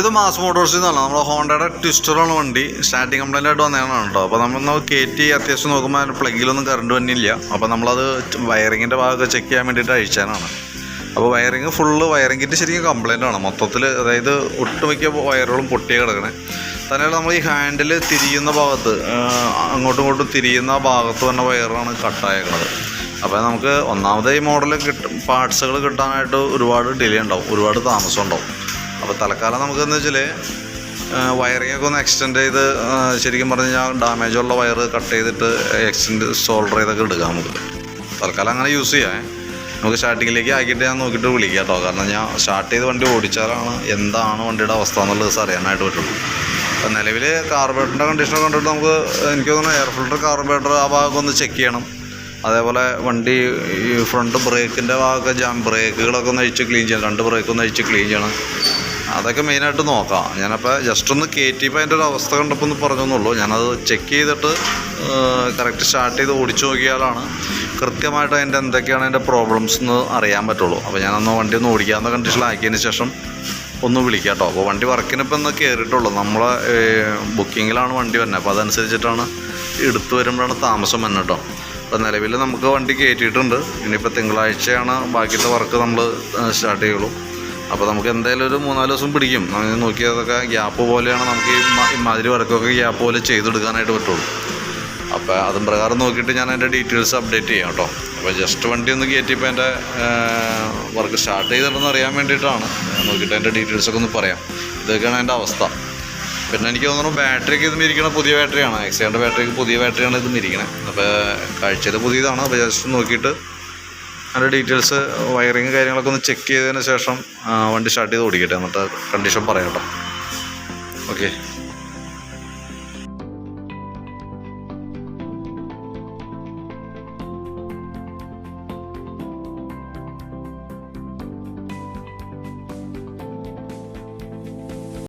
ഇത് മാസ് മോട്ടോഴ്സിൽ നിന്നല്ല നമ്മുടെ ഹോണ്ടയുടെ ട്വിസ്റ്ററാണ് വണ്ടി. സ്റ്റാർട്ടിങ് കംപ്ലൈന്റ് ആയിട്ട് വന്നതാണ് കേട്ടോ അപ്പോൾ നമ്മൾ കയറ്റി അത്യാവശ്യം നോക്കുമ്പോൾ പ്ലഗിലൊന്നും കറണ്ട് വന്നില്ല. അപ്പോൾ നമ്മളത് വയറിങ്ങിന്റെ ഭാഗമൊക്കെ ചെക്ക് ചെയ്യാൻ വേണ്ടിയിട്ട് അയച്ചാനാണ്. അപ്പോൾ വയറിങ് ഫുള്ള് വയറിംഗ് കിറ്റ് ശരിക്കും കംപ്ലൈന്റ് ആണ്. മൊത്തത്തിൽ അതായത് ഒട്ടുമിക്ക വയറുകളും പൊട്ടിയ കിടക്കണേ. തന്നെയല്ല നമ്മൾ ഈ ഹാൻഡിൽ തിരിയുന്ന ഭാഗത്ത് അങ്ങോട്ടും ഇങ്ങോട്ടും തിരിയുന്ന ഭാഗത്ത് തന്നെ വയറാണ് കട്ടായേക്കണത് അപ്പോൾ നമുക്ക് ഒന്നാമത് ഈ മോഡൽ കിട്ടും പാർട്സുകൾ കിട്ടാനായിട്ട് ഒരുപാട് ഡിലേ ഉണ്ടാവും. ഒരുപാട് താമസം ഉണ്ടാവും. അപ്പോൾ തൽക്കാലം നമുക്കെന്ന് വെച്ചാൽ വയറിംഗ് ഒക്കെ ഒന്ന് എക്സ്റ്റെൻഡ് ചെയ്ത് ശരിക്കും പറഞ്ഞു കഴിഞ്ഞാൽ ഡാമേജ് ഉള്ള വയർ കട്ട് ചെയ്തിട്ട് എക്സ്റ്റെൻഡ് സോൾഡർ ചെയ്തൊക്കെ എടുക്കാം നമുക്ക്. തൽക്കാലം അങ്ങനെ യൂസ് ചെയ്യാം. നമുക്ക് സ്റ്റാർട്ടിങ്ങിലേക്ക് ആക്കിയിട്ട് ഞാൻ നോക്കിയിട്ട് വിളിക്കാം കേട്ടോ. കാരണം ഞാൻ സ്റ്റാർട്ട് ചെയ്ത് വണ്ടി ഓടിച്ചാലാണ് എന്താണ് വണ്ടിയുടെ അവസ്ഥ എന്നുള്ളത് അറിയാനായിട്ട് പറ്റുള്ളൂ. അപ്പം നിലവിൽ കാർബേറ്ററിന്റെ കണ്ടീഷൻ കണ്ടിട്ട് നമുക്ക് എനിക്ക് തോന്നുന്നു എയർ ഫിൽട്ടർ കാർബേറ്റർ ആ ഭാഗം ഒന്ന് ചെക്ക് ചെയ്യണം. അതേപോലെ വണ്ടി ഈ ഫ്രണ്ട് ബ്രേക്കിന്റെ ഭാഗമൊക്കെ ജാം ബ്രേക്കുകളൊക്കെ ഒന്ന് അഴിച്ച് ക്ലീൻ ചെയ്യണം. രണ്ട് ബ്രേക്ക് ഒന്ന് അഴിച്ച് ക്ലീൻ ചെയ്യണം. അതൊക്കെ മെയിനായിട്ട് നോക്കാം. ഞാനപ്പോൾ ജസ്റ്റ് ഒന്ന് കയറ്റിയപ്പോൾ അതിന്റെ ഒരു അവസ്ഥ കണ്ടപ്പോൾ ഒന്ന് പറഞ്ഞെന്നുള്ളൂ ഞാനത് ചെക്ക് ചെയ്തിട്ട് കറക്റ്റ് സ്റ്റാർട്ട് ചെയ്ത് ഓടിച്ചു നോക്കിയാലാണ് കൃത്യമായിട്ട് അതിന്റെ എന്തൊക്കെയാണ് അതിന്റെ പ്രോബ്ലംസ് എന്ന് അറിയാൻ പറ്റുള്ളൂ. അപ്പോൾ ഞാനൊന്ന് വണ്ടി ഒന്ന് ഓടിക്കാവുന്ന കണ്ടീഷനിലാക്കിയതിന് ശേഷം ഒന്ന് വിളിക്കാം കേട്ടോ അപ്പോൾ വണ്ടി വർക്കിനിപ്പോൾ ഒന്ന് കയറിയിട്ടുള്ളൂ നമ്മളെ ബുക്കിങ്ങിലാണ് വണ്ടി വരുന്നത്. അപ്പോൾ അതനുസരിച്ചിട്ടാണ് എടുത്തു വരുമ്പോഴാണ് താമസം വരുന്നത് കേട്ടോ. അപ്പോൾ നിലവിൽ നമുക്ക് വണ്ടി കയറ്റിയിട്ടുണ്ട് ഇനിയിപ്പോൾ തിങ്കളാഴ്ചയാണ് ബാക്കിയുള്ള വർക്ക് നമ്മൾ സ്റ്റാർട്ട് ചെയ്യുള്ളൂ. അപ്പോൾ നമുക്ക് എന്തായാലും ഒരു മൂന്നാൽ ദിവസം പിടിക്കും. നമ്മൾ നോക്കിയതൊക്കെ ഗ്യാപ്പ് പോലെയാണ് നമുക്ക് ഈ മാതിരി വർക്കൊക്കെ ഗ്യാപ്പ് പോലെ ചെയ്തെടുക്കാനായിട്ട് പറ്റുള്ളൂ. അപ്പോൾ അതും പ്രകാരം നോക്കിയിട്ട് ഞാൻ അതിന്റെ ഡീറ്റെയിൽസ് അപ്ഡേറ്റ് ചെയ്യാം കേട്ടോ. അപ്പോൾ ജസ്റ്റ് വണ്ടി ഒന്ന് കയറ്റിയപ്പോൾ എന്റെ വർക്ക് സ്റ്റാർട്ട് ചെയ്തിട്ടുണ്ടെന്ന് അറിയാൻ വേണ്ടിയിട്ടാണ്. നോക്കിയിട്ട് അതിന്റെ ഡീറ്റെയിൽസ് ഒക്കെ ഒന്ന് പറയാം. ഇതൊക്കെയാണ് എന്റെ അവസ്ഥ. പിന്നെ എനിക്ക് തോന്നുന്നു ബാറ്ററിക്ക് ഇതിന് ഇരിക്കണ പുതിയ ബാറ്ററിയാണ് എക്സൈന്റെ ബാറ്ററിക്ക് പുതിയ ബാറ്ററിയാണ് ഇതിന് ഇരിക്കണത് അപ്പോൾ കാഴ്ചയിൽ പുതിയതാണ്. അപ്പോൾ ജസ്റ്റ് നോക്കിയിട്ട് അതിന്റെ ഡീറ്റെയിൽസ് വയറിങ് കാര്യങ്ങളൊക്കെ ഒന്ന് ചെക്ക് ചെയ്തതിന് ശേഷം വണ്ടി സ്റ്റാർട്ട് ചെയ്ത് ഓടിക്കട്ടെ എന്നിട്ട് കണ്ടീഷൻ പറയാം കേട്ടോ. ഓക്കെ